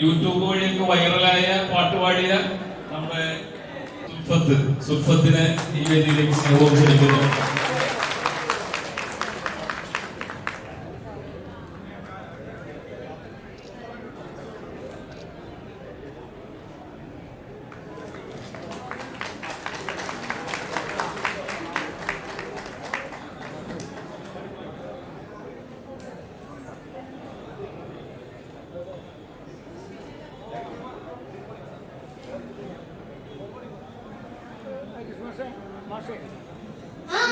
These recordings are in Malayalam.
യൂട്യൂബ് വഴിയൊക്കെ വൈറലായ പാട്ടുപാടിയ നമ്മുടെ സുൽഫത്ത്. സുൽഫത്തിനെ ഈ വേദിയിലേക്ക് സ്നേഹവും ക്ഷണിക്കുന്നു ആ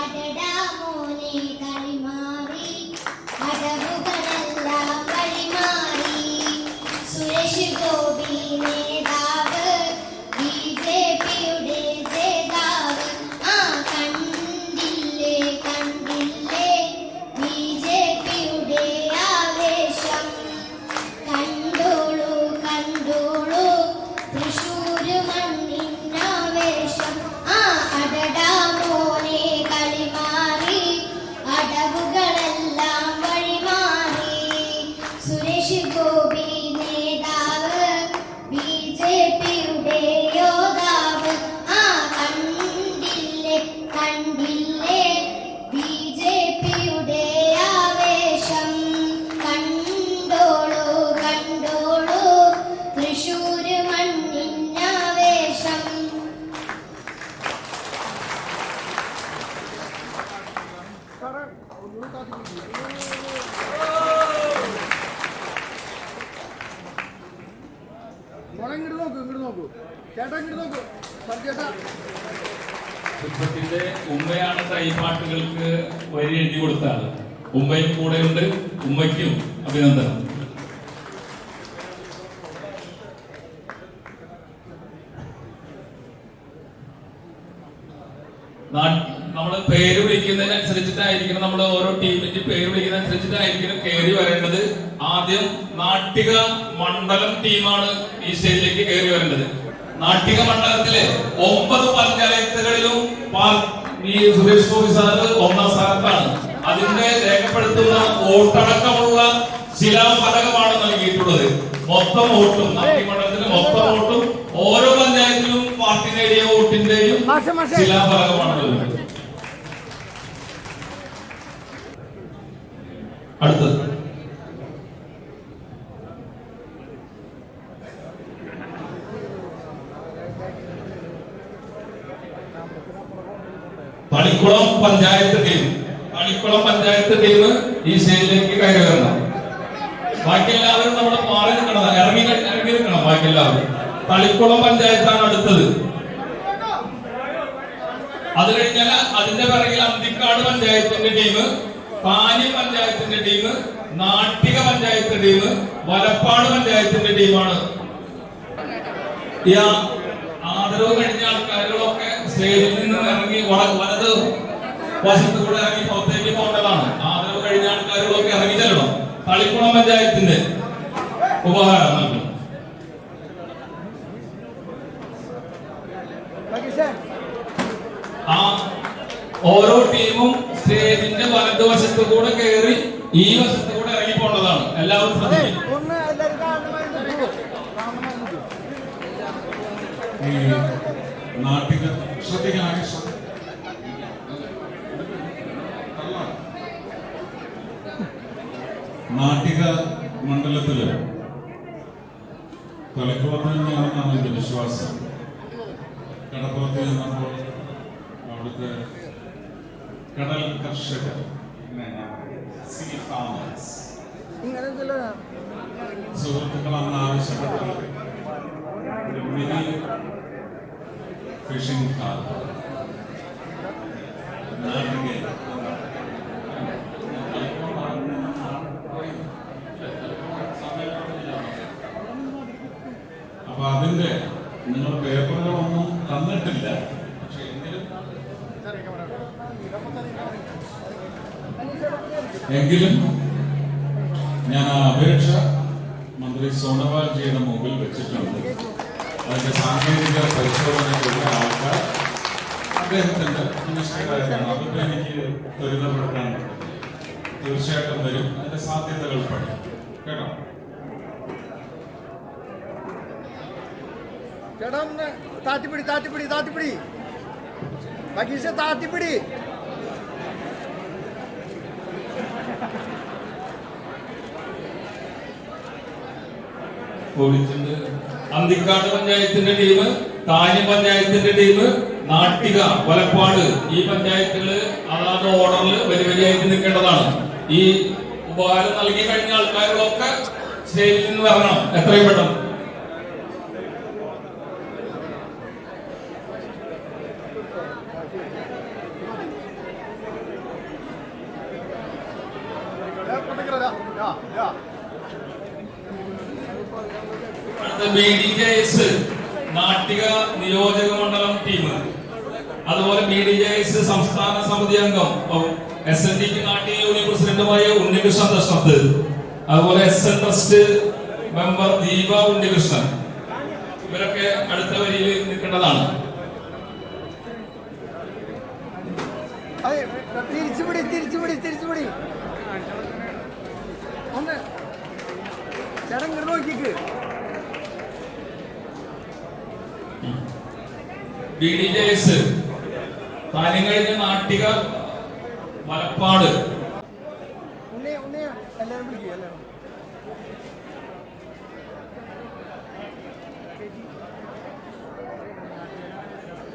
അടടാ മോനെ കളിമാറി സുൽഫത്തിന്റെ ഉമ്മയാണ് ഈ പാട്ടുകൾക്ക് വരി എഴുതി കൊടുത്ത ആൾ കൂടെ ഉണ്ട് ഉമ്മയ്ക്കും അഭിനന്ദനം. നമ്മൾ പേര് വിളിക്കുന്നതിനനുസരിച്ചിട്ടായിരിക്കണം നമ്മൾ ഓരോ ടീമിന്റെ പേര് വിളിക്കുന്നതനുസരിച്ചിട്ടായിരിക്കണം കയറി വരേണ്ടത്. ആദ്യം നാട്ടിക മണ്ഡലം ടീമാണ് ഈ സ്റ്റേജിലേക്ക് കയറി വരേണ്ടത്. നാട്ടിക മണ്ഡലത്തിലെ ഒമ്പത് പഞ്ചായത്തുകളിലും ഈ സുരേഷ് ഗോപി സാറ് ഒന്നാം സ്ഥാനത്താണ്. അതിന്റെ രേഖപ്പെടുത്തുന്ന വോട്ടടക്കമുള്ള ശിലാഫലകമാണ് നൽകിയിട്ടുള്ളത്. മൊത്തം വോട്ടും നാട്ടിക മണ്ഡലത്തിലെ മൊത്തം വോട്ടും ഓരോ പഞ്ചായത്തിലും പാർട്ടി നേടിയ വോട്ടിന്റെയും. ശിലാഫലകമാണ് നൽകുന്നത് അടുത്തത്. പണിക്കുളം പഞ്ചായത്ത് ടീം പണിക്കുളം പഞ്ചായത്ത് ടീം ഈ സ്റ്റേജിലേക്ക് കയറി വരണം ബാക്കി എല്ലാവരും നമ്മുടെ മാറി നിൽക്കണം ഇറങ്ങി ഇറങ്ങി നിൽക്കണം ബാക്കി എല്ലാവരും തളിക്കുളം പഞ്ചായത്താണ് അടുത്തത്. അത് കഴിഞ്ഞാൽ അതിന്റെ പിറകിൽ അന്തിക്കാട് പഞ്ചായത്തിന്റെ ടീം പാനി പഞ്ചായത്തിന്റെ ടീം നാട്ടിക പഞ്ചായത്തിന്റെ ടീം വലപ്പാട് പഞ്ചായത്തിന്റെ ടീമാണ് ആദരവ് കഴിഞ്ഞ ആൾക്കാരുകളൊക്കെ സ്റ്റേജിൽ നിന്ന് ഇറങ്ങി വലത് വശത്ത് കൂടെ ഇറങ്ങി പുറത്തേക്ക് പോകേണ്ടതാണ്. ആദരവ് കഴിഞ്ഞ ആൾക്കാരുകളൊക്കെ ഇറങ്ങി ചെല്ലണം തളിക്കുളം പഞ്ചായത്തിന്റെ ഉപഹാരം നൽകി. ആ ഓരോ ടീമും സ്റ്റേജിന്റെ വലതുവശത്ത് കൂടെ കയറി ഈ വശത്ത് കൂടെ ഇറങ്ങി പോകേണ്ടതാണ്. എല്ലാവരും ശ്രദ്ധിക്കും നാട്ടിക ശ്രദ്ധിക്കണം. നാട്ടിക മണ്ഡലത്തിൽ തലക്കുളത്ത് നിന്നാണെന്നാണ് എന്റെ വിശ്വാസം. കടപ്പുറത്ത് നിന്നപ്പോൾ അവിടുത്തെ കടൽ കർഷകർ സുഹൃത്തുക്കളാണ് സുഹൃത്തുക്കൾ അന്ന് ആവശ്യപ്പെട്ടത് ഒരു മിനി ഫിഷിംഗ് കാർ നാട്ടികയിൽ അതിന്റെ നിങ്ങൾ പേപ്പറുകളൊന്നും തന്നിട്ടില്ല. പക്ഷെ എങ്കിലും എങ്കിലും ഞാൻ ആ അപേക്ഷ മന്ത്രി സോണവാൽജിയുടെ മുമ്പിൽ വെച്ചിട്ടുണ്ട്. അതിന്റെ സാങ്കേതിക പരിശോധനയ്ക്കുള്ള ആൾക്കാർ അദ്ദേഹത്തിന്റെ മിനിസ്റ്ററായതാണ് അതൊക്കെ എനിക്ക് ത്വരിതപ്പെടുത്താൻ തീർച്ചയായിട്ടും വരും. അതിന്റെ സാധ്യതകൾ പഠിക്കും. കേട്ടോ? ചേട്ടാ ഒന്ന് താത്തിപ്പിടി താത്തിപ്പിടി താത്തിപ്പിടി. ബഗീഷ താത്തിപ്പിടി. അന്തിക്കാട് പഞ്ചായത്തിന്റെ ടീം താഴ്ന്ന പഞ്ചായത്തിന്റെ ടീം നാട്ടിക വലപ്പാട്. ഈ പഞ്ചായത്തുകൾ അതാത് ഓർഡറിൽ വലിയ വരിയായിട്ട് നിൽക്കേണ്ടതാണ്. ഈ ഉപകാരം നൽകി കഴിഞ്ഞ ആൾക്കാരുകളൊക്കെ സ്റ്റേജിൽ നിന്ന് വരണം. എത്രയും പെട്ടെന്ന് അടുത്ത B D J S Nattika നിയോജക മണ്ഡലം ടീം അതുപോലെ ബി ഡി ജെ എസ് സംസ്ഥാന സമിതി അംഗം. എസ് എൻ ഡിക്ക് നാട്ടിക യൂണിയൻ പ്രസിഡന്റുമായ ഉണ്ണികൃഷ്ണൻ ദർശനത്ത് അതുപോലെ S N trust member Deepa Unnikrishnan. ഇവരൊക്കെ അടുത്ത വരിയിൽ നിൽക്കേണ്ടതാണ്. തിരിച്ചുപിടി തിരിച്ചുപിടി തിരിച്ചുപിടി. ഒന്ന്. ചേട്ടൻ ഇങ്ങോട്ട് നോക്കിക്ക്. നാട്ടിക മലപ്പാട്. ഉണ്ണി ഉണ്ണി എല്ലാവരും വിളിക്കുക എല്ലാവരും.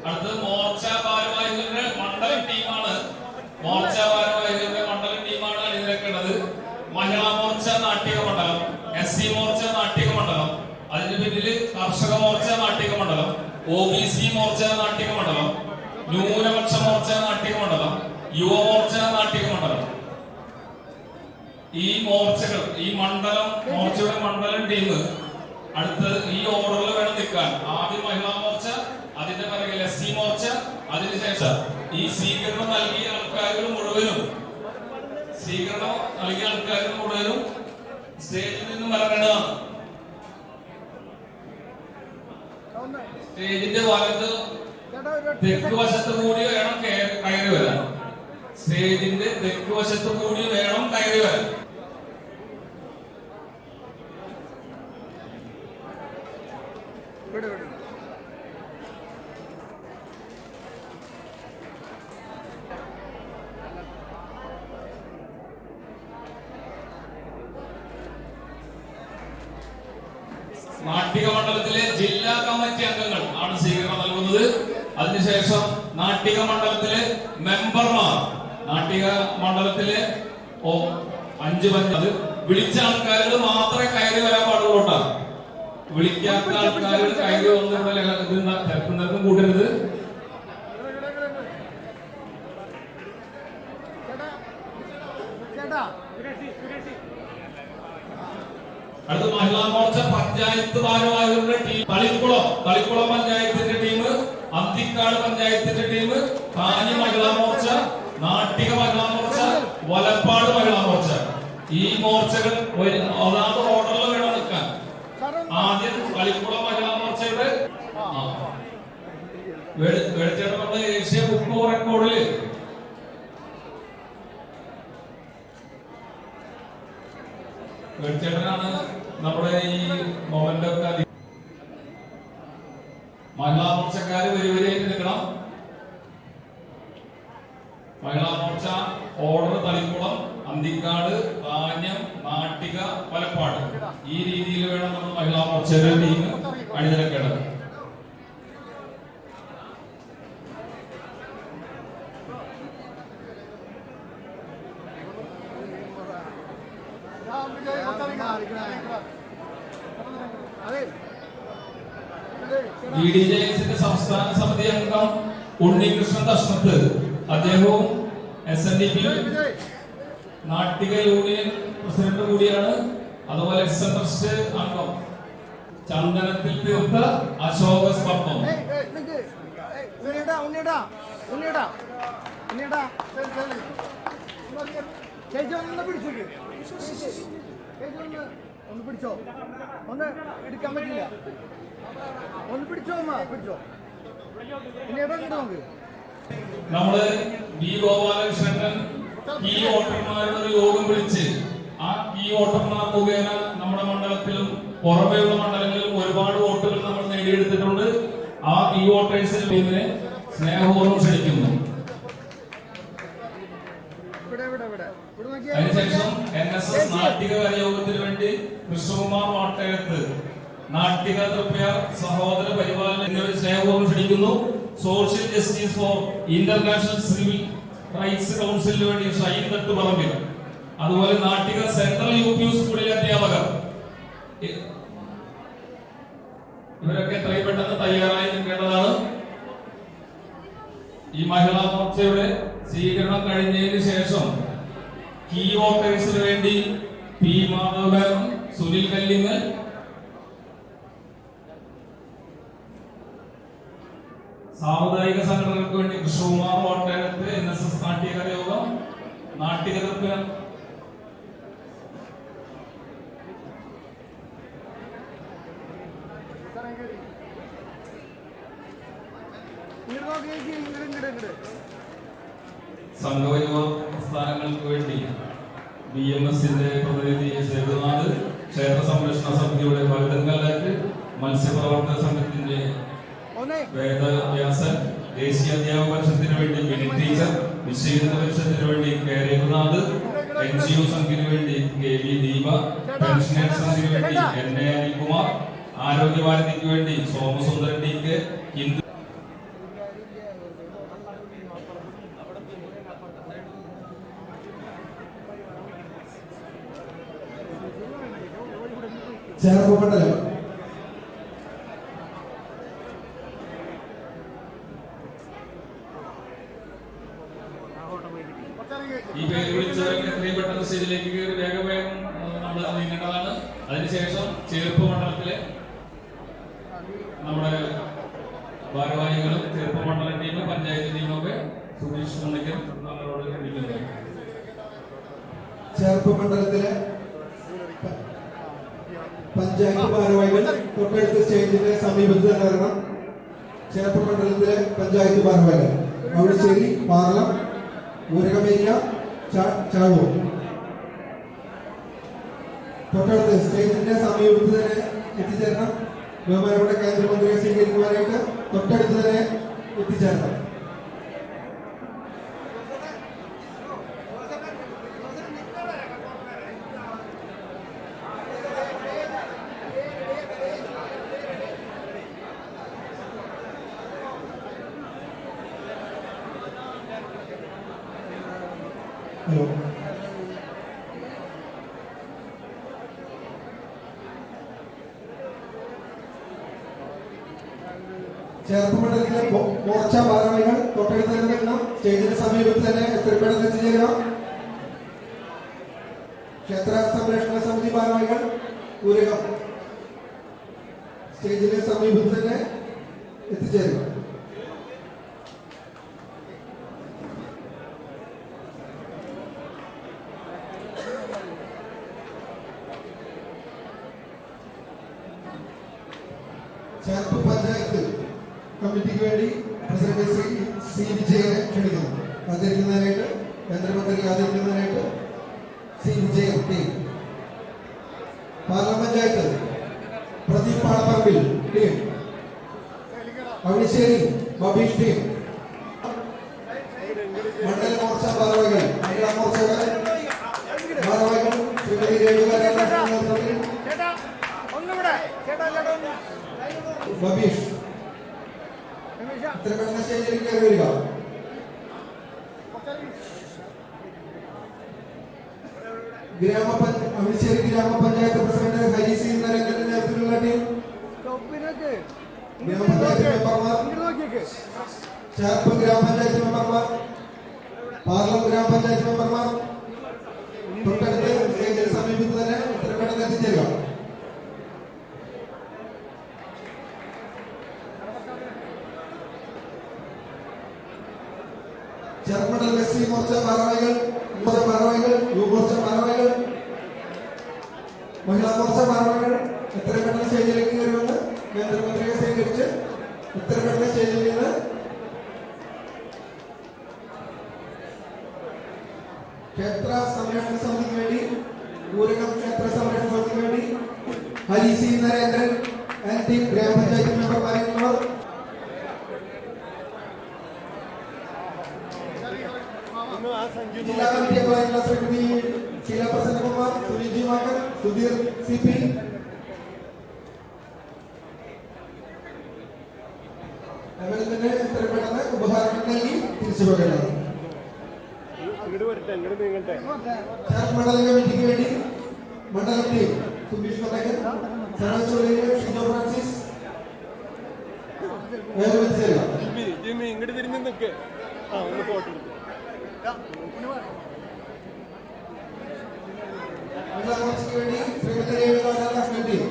അടുത്തത് മോർച്ച ഭാരവാഹികളുടെ മണ്ഡലം ടീമാണ്. മോർച്ച ഭാരവാഹികളുടെ മണ്ഡലം ടീമാണ് അണിനിരക്കേണ്ടത് മഹിളാ മോർച്ച നാട്ടിക മണ്ഡലം എസ് സി മോർച്ച നാട്ടിക മണ്ഡലം അതിന് പിന്നിൽ കർഷക മോർച്ച നാട്ടിക മണ്ഡലം O B C Morcha Nattika മണ്ഡലം ന്യൂനപക്ഷ മോർച്ച നാട്ടിക മണ്ഡലം യുവമോർച്ച നാട്ടിക മണ്ഡലം. ഈ മോർച്ചകൾ ഈ മണ്ഡലം മോർച്ചയുടെ മണ്ഡലം ടീം അടുത്ത് ഈ ഓർഡറിൽ വേണം നിൽക്കാൻ. ആദ്യം മഹിളാ മോർച്ച അതിന്റെ പിറകിൽ എസ് സി മോർച്ച അതിനുശേഷം ഈ സ്വീകരണം നൽകിയ ആൾക്കാരുകൾ മുഴുവനും സ്വീകരണം നൽകിയ ആൾക്കാരുകൾ മുഴുവനും സ്റ്റേജിൽ നിന്നും വരേണ്ടതാണ് ഒന്ന് സ്റ്റേജിന്റെ ഭാഗത്ത് തെക്ക് വശത്ത് കൂടി വേണം കയറി വരാൻ. സ്റ്റേജിന്റെ തെക്ക് വശത്ത് കൂടി വേണം കയറി വരാൻ വിട് വിട് നാട്ടിക മണ്ഡലത്തിലെ ജില്ലാ കമ്മിറ്റി അംഗങ്ങൾ ആണ് സ്വീകരണം നൽകുന്നത് അതിനുശേഷം നാട്ടിക മണ്ഡലത്തിലെ മെമ്പർമാർ നാട്ടിക മണ്ഡലത്തിലെ ഓ അഞ്ച് പഞ്ചത് വിളിച്ച ആൾക്കാരോട് മാത്രമേ കയറി വരാൻ പാടുള്ളൂ വിളിക്കാത്ത ആൾക്കാരോട് കയറി വന്ന് ഇവിടെ ലഹ- ഇത് ന- തിരക്കും തിരക്കും കൂട്ടരുത്. അടുത്ത മഹിളാ മോർച്ച പഞ്ചായത്ത് ഭാരവാഹികളുടെ ടീം. തളിക്കുളം തളിക്കുളം പഞ്ചായത്തിന്റെ ടീം അന്തിക്കാട് പഞ്ചായത്തിന്റെ ടീം കാഞ്ഞി മഹിളാ മോർച്ച നാട്ടിക മഹിളാ മോർച്ച വലപ്പാട് ഈ മോർച്ചകൾ അതാത് ഓർഡറിൽ വേണം നിൽക്കാൻ. ആദ്യം കളിക്കുളം മഹിളാ മോർച്ചയുടെ ആ. വെ- നമ്മുടെ ഏഷ്യ ബുക്ക് റെക്കോർഡിൽ വെളിച്ചേട്ടനാണ് നമ്മുടെ ഈ മൊമെന്റൊക്കെ മഹിളാ മോർച്ചക്കാര് വരി വരിയായിട്ട് നിൽക്കണം. മഹിളാ മോർച്ച ഓർഡർ തളിക്കുളം അന്തിക്കാട് പാഞ്ഞം നാട്ടിക പലപ്പാട്. ഈ രീതിയിൽ വേണം നമ്മൾ മഹിളാ മോർച്ചയുടെ ടീം. അണിനിരക്കേണ്ടത്. ബി ഡി ജെ എസിന്റെ സംസ്ഥാന സമിതി അംഗം ഉണ്ണികൃഷ്ണൻ ദർശനത്ത് അദ്ദേഹവും S N D P Nattika union president കൂടിയാണ്. അതുപോലെ എൻ ട്രസ്റ്റ് അംഗം. ചന്ദനത്തിൽ തീർത്ത അശോക സ്തംഭം. ഒന്ന് പിടിച്ചോ ഒന്ന് എടുക്കാൻ പറ്റില്ല ഒന്ന് പിടിച്ചോ അമ്മ പിടിച്ചോ. നമ്മൾ ബി ഗോപാലകൃഷ്ണൻ ഈ വോട്ടർമാരുടെ യോഗം വിളിച്ച് ആ ഈ വോട്ടർമാർ മുഖേന നമ്മുടെ മണ്ഡലത്തിലും പുറമെയുള്ള മണ്ഡലങ്ങളിലും ഒരുപാട് വോട്ടുകൾ നമ്മൾ നേടി നേടിയെടുത്തിട്ടുണ്ട്. ആ ഈ വോട്ടേഴ്സിൽ ടീമിനെ സ്നേഹപൂർവം ക്ഷണിക്കുന്നു. അതിനുശേഷം എൻ എസ് എസ് നാട്ടിക കലയോഗത്തിന് വേണ്ടി കൃഷ്ണകുമാർ വാട്ടയത്ത് നാട്ടിക തൃപ്യ സഹോദര പരിപാലന എന്നിവരെ സ്നേഹപൂർവം ക്ഷണിക്കുന്നു. Social justice for international civil rights കൗൺസിലിന് വേണ്ടി ഷൈൻ തട്ടുപറമ്പിൽ അതുപോലെ നാട്ടിക സെൻട്രൽ യു പി സ്കൂളിലെ അധ്യാപകർ. ഇവരൊക്കെ എത്രയും പെട്ടെന്ന് തയ്യാറായി നിൽക്കേണ്ടതാണ്. ഈ മഹിളാ മോർച്ചയുടെ സ്വീകരണം കഴിഞ്ഞതിന് ശേഷം കീ വോട്ടേഴ്സിന് വേണ്ടി പി മാധവൻ സുനിൽ കല്ലിങ്ങൽ സാമുദായിക സംഘടനകൾക്ക് വേണ്ടി കൃഷ്ണകുമാർ കോട്ടയത്ത് എൻ എസ് എസ് നാട്യകര യോഗം നാട്യകർക്ക് ഇങ്ങോട്ട് നോക്കിയേ ഇങ്ങോട്ട് ഇങ്ങോട്ട് ഇങ്ങോട്ട് സംഘപരിവാർ പ്രസ്ഥാനങ്ങൾക്ക് വേണ്ടി ബി എം എസിന്റെ പ്രതിനിധി സേതുനാഥ് ക്ഷേത്ര സംരക്ഷണ സമിതിയുടെ ഭരതങ്കലാറ്റ് മത്സ്യപ്രവർത്തക സംഘത്തിന്റെ ഒന്നേ വേദവ്യാസൻ ദേശീയ അധ്യാപക പരിഷത്തിന് വേണ്ടി മിനി ടീച്ചർ വിശ്വവിരുദ്ധ പരിഷത്തിന് വേണ്ടി K Raghunath N G O സംഘിന് വേണ്ടി കെ വി ദീപ പെൻഷനേഴ്സ് സംഘിന് വേണ്ടി എൻ എ അനിൽകുമാർ ആരോഗ്യഭാരതിക്ക് വേണ്ടി സോമസുന്ദരൻ ടി കെ ഹിന്ദു ചേർപ്പ് പേര് വിളിച്ചവരൊക്കെ എത്രയും പെട്ടെന്ന് സ്റ്റേജിലേക്ക് കയറി വേഗം വേഗം നമ്മൾ നീങ്ങേണ്ടതാണ് അതിനുശേഷം ചേർപ്പ് മണ്ഡലത്തിലെ നമ്മുടെ ഭാരവാഹികളും ചെറുപ്പ മണ്ഡല ടീമും പഞ്ചായത്ത് ടീമൊക്കെ സുധീഷ് മുണ്ടയ്ക്കൽ നമ്മളോട് ചേർപ്പ് മണ്ഡലത്തിലെ പഞ്ചായത്ത് ഭാരവാഹികൾ തൊട്ടടുത്ത സ്റ്റേജിന്റെ സമീപത്ത് തന്നെ വരണം. ചേർപ്പ് മണ്ഡലത്തിലെ പഞ്ചായത്ത് ഭാരവാഹികൾ. ശരി പാർലം ഊരകമേരിയ ചാഴൂർ തൊട്ടടുത്ത് സ്റ്റേജിന്റെ സമീപത്ത് തന്നെ എത്തിച്ചേരണം. ബഹുമാനപ്പെട്ട കേന്ദ്രമന്ത്രിയെ സ്വീകരിക്കുവാനായിട്ട് തൊട്ടടുത്ത് തന്നെ എത്തിച്ചേരണം. ചേർപ്പ് മണ്ഡലത്തിലെ മോ- മോർച്ച ഭാരവാഹികൾ തൊട്ടടുത്ത് തന്നെ നിൽക്കണം സ്റ്റേജിന്റെ സമീപത്ത് തന്നെ എത്രയും പെട്ടെന്ന് എത്തിച്ചേരുക ക്ഷേത്ര സംരക്ഷണ സമിതി ഭാരവാഹികൾ ഊരകം. സ്റ്റേജിന്റെ സമീപത്ത് തന്നെ എത്തിച്ചേരുക ചേർപ്പ് പഞ്ചായത്ത് കമ്മിറ്റിക്ക് വേണ്ടി പ്രസിഡന്റ് ശ്രീ സി ക്ഷണിക്കുന്നു ആദരിക്കുന്നതിനായിട്ട് കേന്ദ്രമന്ത്രി ആദരിക്കുന്നതിനായിട്ട് C. Vijayan team. Parliament panchayat Pradeep Padapparambil team. Avanissery Babeesh team. മണ്ഡല മോർച്ച ഭാരവാഹികൾ മഹിളാ മോർച്ചയുടെ ഭാരവാഹികൾ ശ്രീമതി രേണുക ബബീഷ് ഇത്ര പെട്ടെന്ന് സ്റ്റേജിലേക്ക് വരിക. ഗ്രാമപഞ്ച അമിശ്ശേരി ഗ്രാമപഞ്ചായത്ത് പ്രസിഡന്റ് ഹരി സി നരേന്ദ്രന്റെ നേതൃത്വത്തിലുള്ള ടീം. ഗ്രാമപഞ്ചായത്ത് മെമ്പർമാർ. ചേർപ്പ് ഗ്രാമപഞ്ചായത്ത് മെമ്പർമാർ. പാർലം ഗ്രാമപഞ്ചായത്ത് മെമ്പർമാർ. തൊട്ടടുത്ത് സ്റ്റേജിന് സമീപത്ത് തന്നെ പെട്ടെന്ന് എത്തിച്ചേരുക. ചെറുമണ്ടൽ എസ് സി മോർച്ച ഭാരവാഹികൾ മോർച്ച ഭാരവാഹികൾ യു മോർച്ച ഭാരവാഹികൾ മഹിളാ മോർച്ച ഭാരവാഹികൾ എത്രയും പെട്ടെന്ന് സ്റ്റേജിലേക്ക് കയറുമെന്ന് കേന്ദ്രമന്ത്രിയെ സ്വീകരിച്ച് എത്രയും പെട്ടെന്ന് സ്റ്റേജിൽ നിന്ന് ക്ഷേത്ര സംരക്ഷണ സമിതിക്ക് വേണ്ടി ഊരകം ക്ഷേത്ര സംരക്ഷണ സമിതിക്ക് വേണ്ടി Hari C Narendran and team ഗ്രാമപഞ്ചായത്ത് മെമ്പർമാരെയുള്ളവർ ജില്ലാ കമ്മിറ്റി അംഗങ്ങളായിട്ടുള്ള ശ്രീമതി ഷീല പ്രസന്നകുമാർ സുനിജി മാക്കർ സുധീർ സി പി അവരിൽ നിന്ന് എത്രയും പെട്ടെന്ന് ഉപഹാരങ്ങൾ നൽകി തിരിച്ചു പോകേണ്ടത് മണ്ഡലം കമ്മിറ്റിക്ക് വേണ്ടി മണ്ഡലം ടീം സുബീഷ് കൊട്ടക്കൻ സനോജ് ചൊല്ലിയിലെ ഷിജോ ഫ്രാൻസിസ് ജിമ്മി ഇങ്ങോട്ട് തിരിഞ്ഞു നിൽക്ക് ആ ഒന്ന് ഫോട്ടോ എടുത്തു വേണ്ടി ശ്രീമതി ടീം.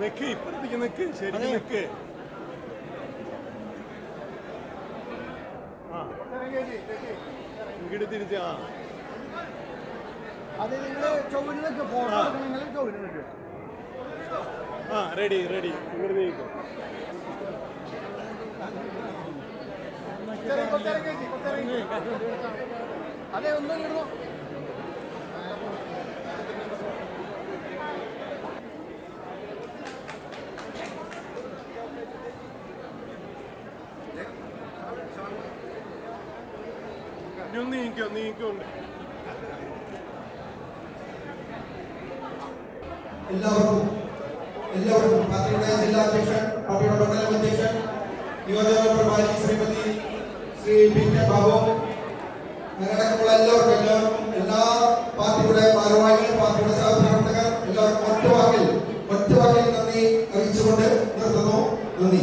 നിക്ക് ഇപ്പഴത്തേക്ക് നിക്ക് ശരി നിക്ക്. ഇങ്ങോട്ട് തിരിച്ച് ആ. അത് നിങ്ങൾ ചൊവ്വന് നിൽക്ക് ഫോട്ടോ. എടുക്കണമെങ്കിൽ ചൊവ്വന് നിൽക്ക് ആ റെഡി റെഡി ഇങ്ങോട്ട് നീക്കും അതെ ഒന്നും ഇങ്ങോട്ട് ഒന്ന് നീക്കോ നീക്കുണ്ട് എല്ലാവർക്കും എല്ലാവർക്കും പാർട്ടിയുടെ ജില്ലാ അധ്യക്ഷൻ പാർട്ടിയുടെ മണ്ഡലം അധ്യക്ഷൻ പ്രഭാരി ശ്രീമതി ശ്രീ പി ബാബു എല്ലാവർക്കും എല്ലാവർക്കും എല്ലാ പാർട്ടിയുടെ ഭാരവാഹികൾ പാർട്ടിയുടെ സഹപ്രവർത്തകർ എല്ലാവർക്കും ഒറ്റവാക്കിൽ ഒറ്റവാക്കിൽ നന്ദി അറിയിച്ചുകൊണ്ട് നിർത്തുന്നു. നന്ദി.